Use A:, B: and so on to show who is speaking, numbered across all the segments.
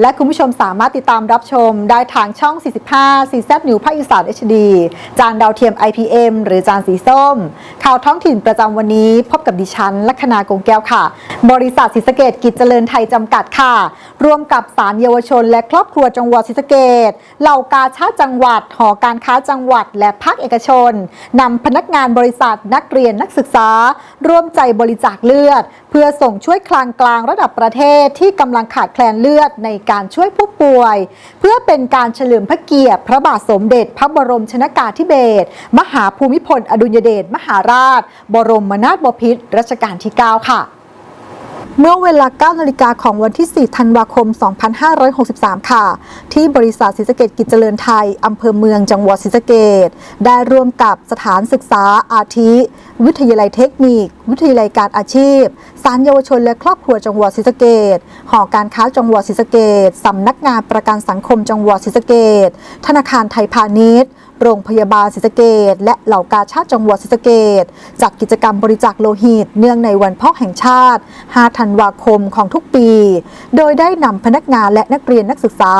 A: และคุณผู้ชมสามารถติดตามรับชมได้ทางช่อง 45 4 z New ภาคอีสาน HD จานดาวเทียม IPM หรือจานสีส้ม ข่าวท้องถิ่นประจำวันนี้ พบกับดิฉัน ลัคนากงแก้วค่ะ บริษัทศรีสเกดกิจเจริญไทยจำกัดค่ะ ร่วมกับสารเยาวชน และครอบครัวจังหวัดศรีสเกดเหล่ากาชาติจังหวัด หอการค้าจังหวัด และภาคเอกชนนำพนักงานบริษัทนักเรียนนักศึกษา ร่วมใจบริจาคเลือด พื่อส่งช่วยคลางกลางระดับประเทศที่กำลังขาดแคลนเลือดในการช่วยผู้ป่วย เพื่อเป็นการเฉลิมพระเกียรติ พระบาทสมเด็จ พระบรมชนากาธิเบศรมหาภูมิพล อดุญเดชมหาราช บรมนาถบพิตรรัชกาลที่ 9 ค่ะ เมื่อเวลา 9 นาฬิกาของวันที่ 4 ธันวาคม 2563 ค่ะ ที่บริษัทศรีสะเกดกิจเจริญไทย อำเภอเมืองจังหวัดศรีสะเกดได้ร่วมกับสถานศึกษาอาทิ วิทยาลัยเทคนิค วิทยาลัยการอาชีพ สารเยาวชนและครอบครัวจังหวัดศรีสะเกดหอการค้าจังหวัดศรีสะเกดสำนักงานประกันสังคมจังหวัดศรีสะเกดธนาคารไทยพาณิชย์ โรงพยาบาลศรีสะเกดและเหล่ากาชาติจังหวัดศรีสะเกดจัดกิจกรรมบริจาคโลหิต เนื่องในวันพ่อแห่งชาติ 5 ธันวาคมของทุกปี โดยได้นำพนักงานและนักเรียนนักศึกษา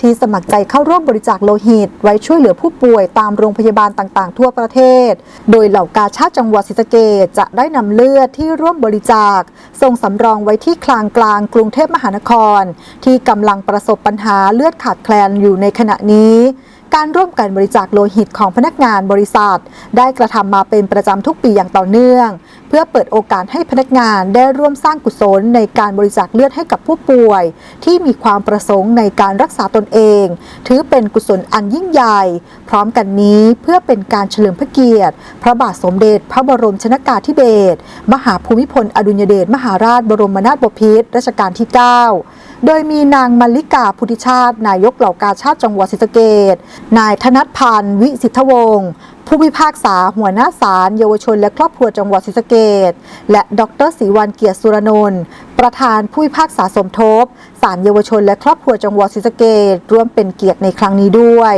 A: ที่สมัครใจเข้าร่วมบริจาคโลหิต ไว้ช่วยเหลือผู้ป่วยตามโรงพยาบาลต่างๆ ทั่วประเทศ โดยเหล่ากาชาติจังหวัดศรีสะเกดจะได้นำเลือดที่ร่วมบริจาคส่งสำรองไว้ที่คลางกลางกรุงเทพมหานคร ที่กำลังประสบปัญหาเลือดขาดแคลนอยู่ในขณะนี้ การร่วมกันบริจาคโลหิตของพนักงานบริษัท ได้กระทำมาเป็นประจำทุกปีอย่างต่อเนื่องเพื่อเปิดโอกาสให้พนักงานได้ร่วมสร้างกุศลในการบริจาคเลือดให้กับผู้ป่วย ที่มีความประสงค์ในการรักษาตนเอง ถือเป็นกุศลอันยิ่งใหญ่ พร้อมกันนี้เพื่อเป็นการเฉลิมพระเกียรติ พระบาทสมเด็จ พระบรมชนากาธิเบศรมหาภูมิพลอดุลยเดชมหาราชบรมนาถบพิตรรัชกาลที่ 9 โดยมีนางมลลิกาพุทธิชาติ นายกเหล่ากาชาติจังหวัดศรีสะเกดนายธนัทพันธ์วิสิทธวงศ์ ผู้พิพากษาหัวหน้าศาลเยาวชนและครอบครัวจังหวัดศรีสะเกดและดรศรีวันเกียรติสุรนนท์ประธานผู้พิพากษาสมทบศาลเยาวชนและครอบครัวจังหวัดศรีสะเกดร่วมเป็นเกียรติในครั้งนี้ด้วย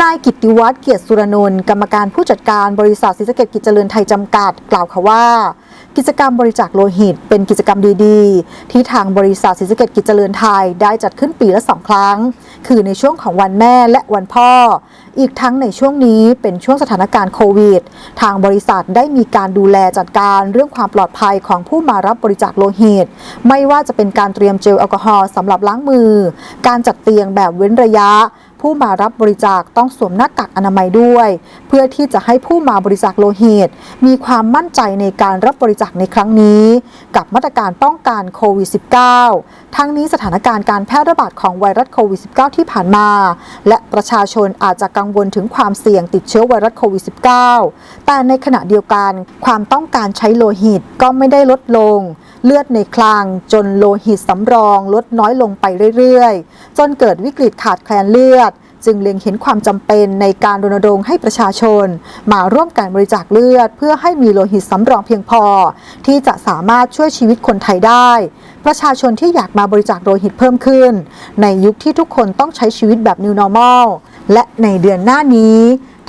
A: นายกิติวัฒน์เกียรติสุรนนท์กรรมการผู้จัดการบริษัทศรีสะเกดกิจเจริญไทยจำกัด กล่าวค่ะว่า กิจกรรมบริจาคโลหิต เป็นกิจกรรมดีๆ ที่ทางบริษัทศรีสเกดกิจเจริญไทยได้จัดขึ้นปีละสองครั้ง คือในช่วงของวันแม่และวันพ่อ อีกทั้งในช่วงนี้เป็นช่วงสถานการณ์โควิด ทางบริษัทได้มีการดูแลจัดการเรื่องความปลอดภัยของผู้มารับบริจาคโลหิต ไม่ว่าจะเป็นการเตรียมเจลแอลกอฮอล์สำหรับล้างมือ การจัดเตียงแบบเว้นระยะ ผู้มารับบริจาคต้องสวมหน้ากากอนามัยด้วย เพื่อที่จะให้ผู้มาบริจาคโลหิต มีความมั่นใจในการรับบริจาคในครั้งนี้ กับมาตรการป้องกันโควิด -19 ทั้งนี้สถานการณ์การแพร่ระบาดของไวรัสโควิด -19 ที่ผ่านมา และประชาชนอาจจะกังวลถึงความเสี่ยงติดเชื้อไวรัสโควิด -19 แต่ในขณะเดียวกัน ความต้องการใช้โลหิตก็ไม่ได้ลดลง เลือดในคลังจนโลหิตสำรอง ลดน้อยลงไปเรื่อยๆ จนเกิดวิกฤตขาดแคลนเลือด จึงเล็งเห็นความจำเป็นในการรณรงค์ให้ประชาชน มาร่วมกันบริจาคเลือด เพื่อให้มีโลหิตสำรองเพียงพอ ที่จะสามารถช่วยชีวิตคนไทยได้ ประชาชนที่อยากมาบริจาคโลหิตเพิ่มขึ้น ในยุคที่ทุกคนต้องใช้ชีวิตแบบ New Normal และในเดือนหน้านี้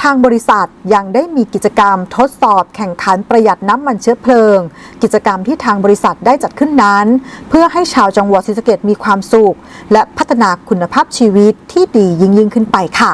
A: ทางบริษัทยังได้มีกิจกรรมทดสอบแข่งขันประหยัดน้ำมันเชื้อเพลิง กิจกรรมที่ทางบริษัทได้จัดขึ้นนั้น เพื่อให้ชาวจังหวัดศรีสะเกดมีความสุข และพัฒนาคุณภาพชีวิตที่ดียิ่งยิ่งขึ้นไปค่ะ